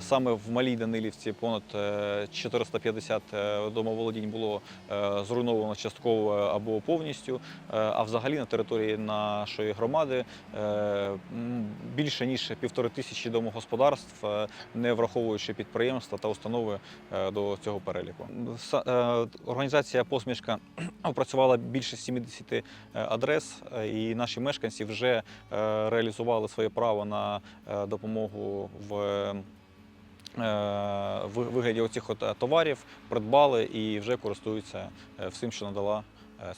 Саме в Малій Данилівці понад е, 450 е, домоволодінь було е, зруйновано частково або повністю. Е, А взагалі на території нашої громади е, більше ніж півтори тисячі домогосподарств, е, не враховуючи підприємства та установи е, до цього переліку. Е, Організація посмішка опрацювала більше 70 е, адрес, е, і наші мешканці вже е, реалізували своє право на е, допомогу в е, ви- вигляді оцих от е, товарів, придбали і вже користуються е, всім, що надала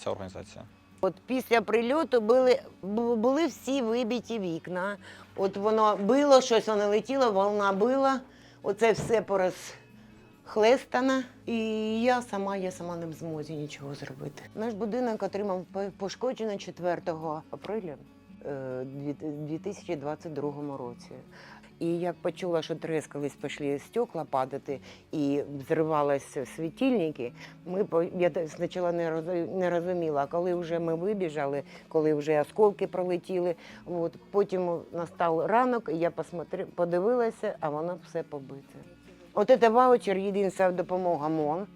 ця організація. От після прильоту були, були всі вибиті вікна. От воно било, щось воно летіло, волна била. Оце все порозхлестано. І я сама, я сама не в змозі нічого зробити. Наш будинок отримав по- пошкоджено 4 априля е, дві- 2022 році. І як почула, що трескались, пішли стекла падати і взривалися світильники, ми по- я спочатку не роз- не розуміла, а коли вже ми вибіжали, коли вже осколки пролетіли, от, потім настав ранок, і я посмотри, подивилася, а воно все побите. От це ваучер єдина допомога МОН.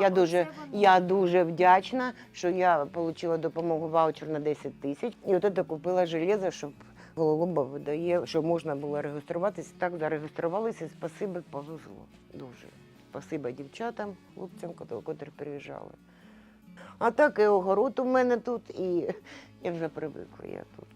Я дуже, я дуже вдячна, що я отримала допомогу ваучер на 10 тисяч. І от це купила железо, щоб Гололоба видає, щоб можна було реєструватися. Так зареєструвалися. Спасибі, повезло. Дуже. Спасибо дівчатам, хлопцям, котрі приїжджали. А так і огород у мене тут, і я вже привикла я тут.